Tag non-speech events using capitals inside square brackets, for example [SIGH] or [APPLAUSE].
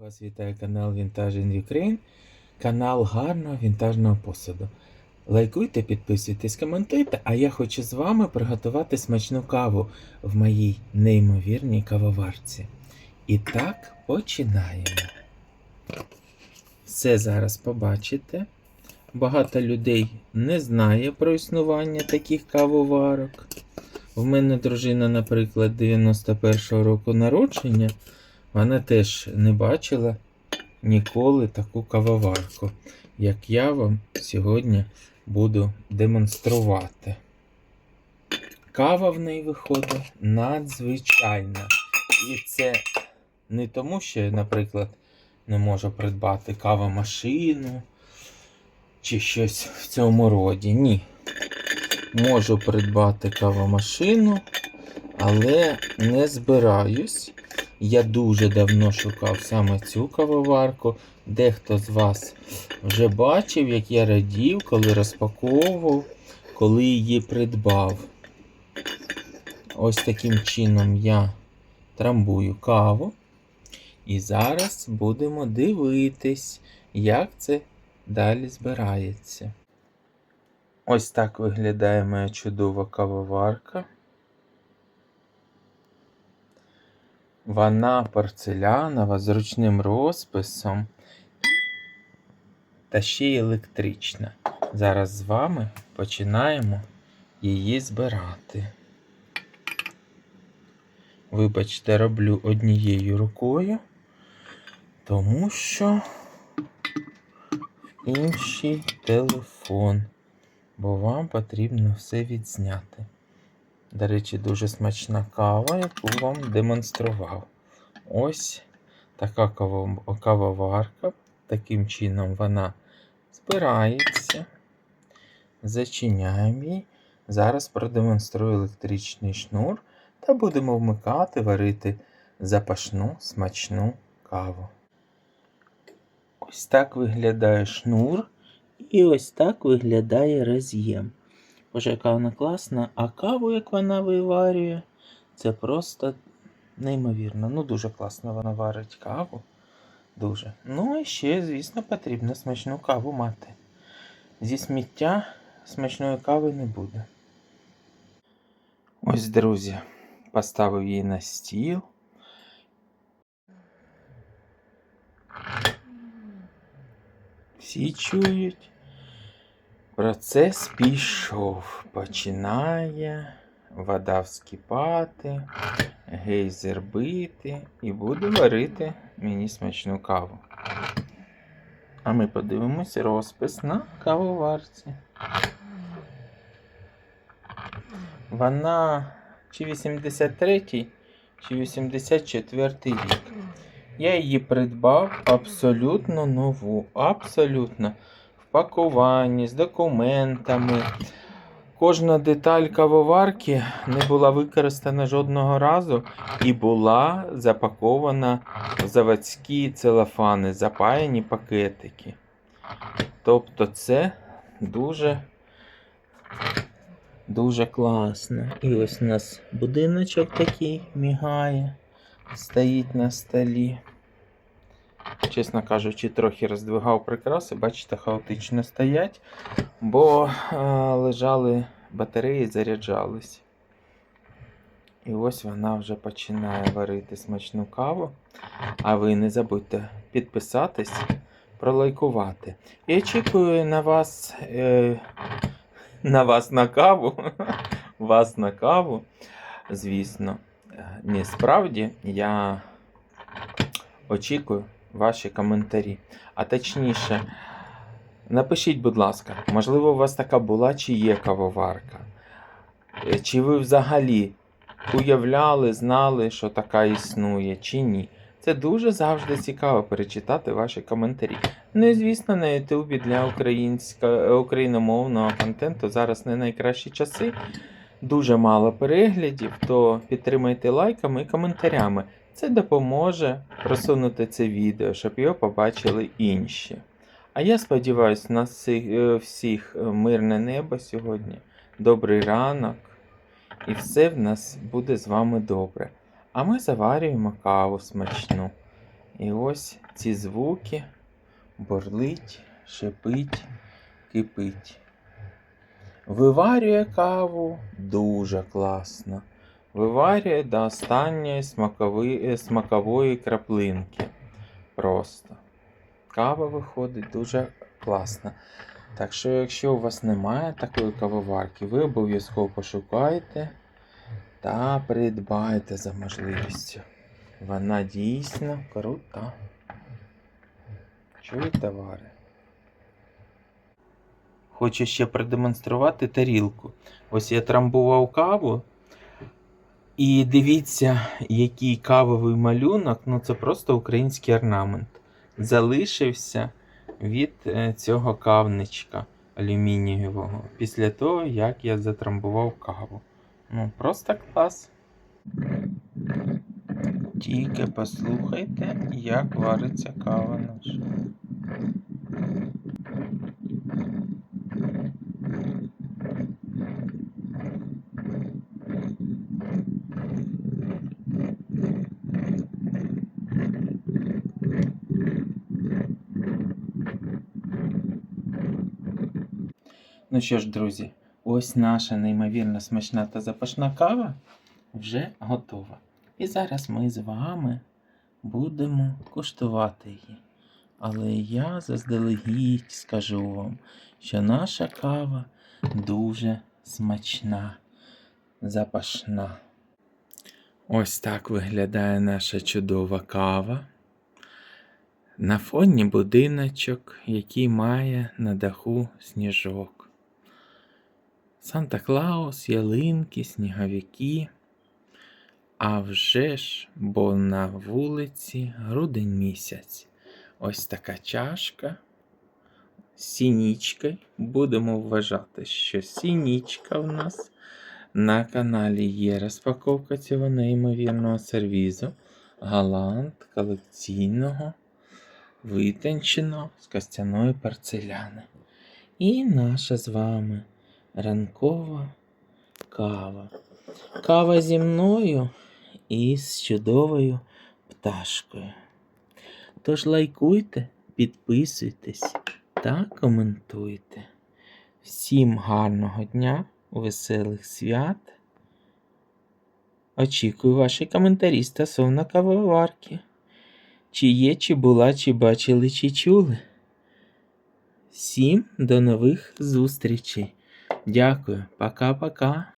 Вас вітає канал Vintage in Ukraine, канал гарного вінтажного посуду. Лайкуйте, підписуйтесь, коментуйте, а я хочу з вами приготувати смачну каву в моїй неймовірній кавоварці. І так, починаємо. Все зараз побачите. Багато людей не знає про існування таких кавоварок. В мене дружина, наприклад, 91-го року народження. Вона теж не бачила ніколи таку кавоварку, як я вам сьогодні буду демонструвати. Кава в неї виходить надзвичайна. І це не тому, що я, наприклад, не можу придбати кавомашину чи щось в цьому роді. Ні. Можу придбати кавомашину, але не збираюсь. Я дуже давно шукав саме цю кавоварку. Дехто з вас вже бачив, як я радів, коли розпаковував, коли її придбав. Ось таким чином я трамбую каву. І зараз будемо дивитись, як це далі збирається. Ось так виглядає моя чудова кавоварка. Вона порцелянова з ручним розписом та ще й електрична. Зараз з вами починаємо її збирати. Вибачте, роблю однією рукою, тому що інший телефон, бо вам потрібно все відзняти. До речі, дуже смачна кава, яку вам демонстрував. Ось така кавоварка. Таким чином вона збирається. Зачиняємо її. Зараз продемонструю електричний шнур та будемо вмикати, варити запашну смачну каву. Ось так виглядає шнур. І ось так виглядає роз'єм. Боже, яка вона класна, а каву, як вона виварює, це просто неймовірно. Ну, дуже класно вона варить каву. Дуже. Ну і ще, звісно, потрібно смачну каву мати. Зі сміття смачної кави не буде. Ось, друзі, поставив її на стіл. Всі чують. Процес пішов. Починає вода вскипати, гейзер бити і буду варити мені смачну каву. А ми подивимось розпис на кавоварці. Вона чи 83 чи 84 рік. Я її придбав абсолютно нову, абсолютно пакуванні з документами. Кожна деталь кавоварки не була використана жодного разу і була запакована в заводські целофани, запаяні пакетики. Тобто це дуже дуже класно. І ось у нас будиночок такий мігає, стоїть на столі. Чесно кажучи, трохи роздвигав прикраси, бачите, хаотично стоять, бо е, лежали батареї, заряджались. І ось вона вже починає варити смачну каву. А ви не забудьте підписатись, пролайкувати. І очікую на вас, е, на вас на каву. [LAUGHS] Вас на каву, звісно. Е, Ні, справді я очікую ваші коментарі. А точніше, напишіть, будь ласка, можливо, у вас така була чи є кавоварка? Е, Чи ви взагалі уявляли, знали, що така існує, чи ні? Це дуже завжди цікаво перечитати ваші коментарі. Ну і звісно, на Ютубі для україномовного контенту зараз не найкращі часи. Дуже мало переглядів, то підтримайте лайками і коментарями. Це допоможе просунути це відео, щоб його побачили інші. А я сподіваюся, на всіх, е, всіх е, мирне небо сьогодні, добрий ранок, і все в нас буде з вами добре. А ми заварюємо каву смачну. І ось ці звуки бурлить, шипить, кипить. Виварює каву дуже класно. Виварює до останньої смакової, смакової краплинки. Просто. Кава виходить дуже класно. Так що, якщо у вас немає такої кавоварки, ви обов'язково пошукайте та придбайте за можливістю. Вона дійсно крута. Чуєте, товари? Хочу ще продемонструвати тарілку. Ось я трамбував каву. І дивіться, який кавовий малюнок. Ну це просто український орнамент. Залишився від е, цього кавничка алюмінієвого після того, як я затрамбував каву. Ну, просто клас. Тільки послухайте, як вариться кава наша. Ну що ж, друзі, ось наша неймовірно смачна та запашна кава вже готова. І зараз ми з вами будемо куштувати її. Але я заздалегідь скажу вам, що наша кава дуже смачна, запашна. Ось так виглядає наша чудова кава. На фоні будиночок, який має на даху сніжок. Санта Клаус, ялинки, сніговики. А вже ж, бо на вулиці грудень місяць. Ось така чашка з сінічкою. Будемо вважати, що сінічка в нас на каналі є розпаковка цього неймовірного сервізу. Галант колекційного, витонченого з костяної порцеляни. І наша з вами ранкова кава. Кава зі мною і з чудовою пташкою. Тож лайкуйте, підписуйтесь та коментуйте. Всім гарного дня, веселих свят. Очікую ваші коментарі стосовно кавоварки. Чи є, чи була, чи бачили, чи чули. Всім до нових зустрічей. Дякую, пока-пока.